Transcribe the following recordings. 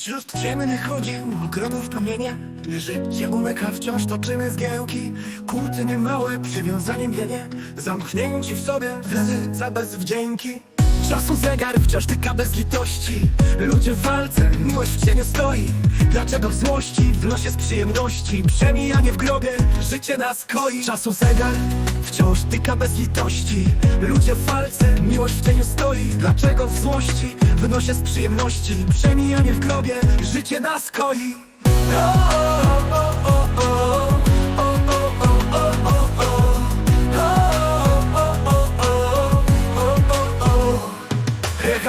Wśród ciemnych chodził, gronów promienie Życie umyka, wciąż toczymy zgiełki. Kłótnie małe, przywiązaniem wienie Zamknięci w sobie, za bez wdzięki Czasu zegar wciąż tyka bez litości. Ludzie w walce, miłość w cieniu stoi. Dlaczego w złości, w losie z przyjemności? Przemijanie w grobie, życie nas koi. Czasu zegar wciąż tyka bez litości Ludzie w walce, miłość w cieniu stoi Dlaczego w złości, w nosie z przyjemności Przemijanie w grobie, życie nas koi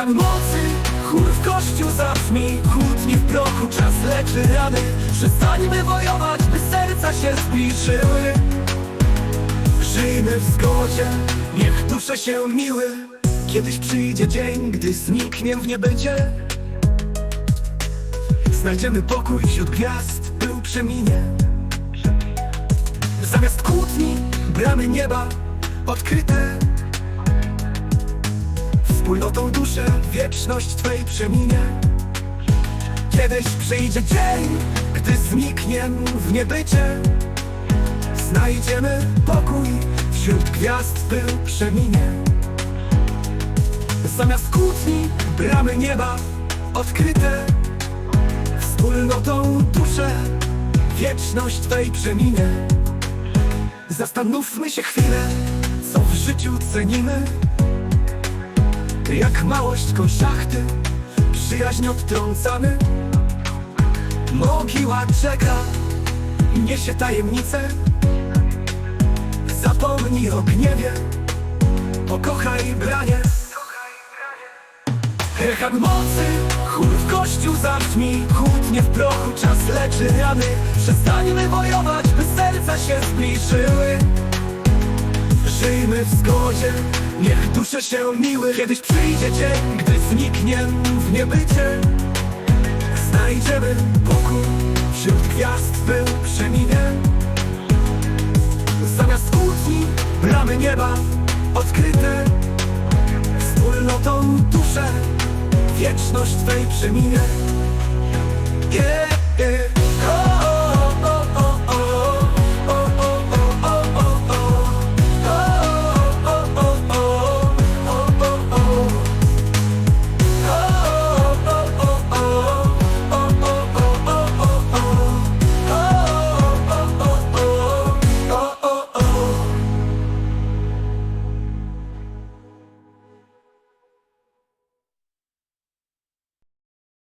mocy, chór w kościół zabrzmi Kłótni w prochu, czas leczy rany Przestańmy wojować, by serca się zbliżyły Żyjmy w zgodzie, niech dusze się miły. Kiedyś przyjdzie dzień, gdy zniknie w niebycie Znajdziemy pokój wśród gwiazd, był przeminie. Zamiast kłótni, bramy nieba odkryte. Wspólnotą duszę wieczność Twej przeminie. Kiedyś przyjdzie dzień, gdy zniknie w niebycie Znajdziemy pokój wśród gwiazd był przeminie. Zamiast kłótni, bramy nieba odkryte. Wspólnotą duszę wieczność Twej przeminie. Zastanówmy się chwilę, co w życiu cenimy. Jak małość konszachty Przyjaźń odtrącamy. Mogiła czeka Niesie tajemnicę Zapomnij o gniewie Pokochaj branie. Echan mocy Chór w kościół zabrzmi Kłótnie w prochu Czas leczy rany. Przestańmy wojować By serca się zbliżyły. Żyjmy w zgodzie, niech dusze się miły. Kiedyś przyjdzie dzień, gdy zniknie w niebycie. Znajdziemy pokój, wśród gwiazd był przeminie nieba odkryte Wspólnotą duszę, wieczność Twej przeminie yeah.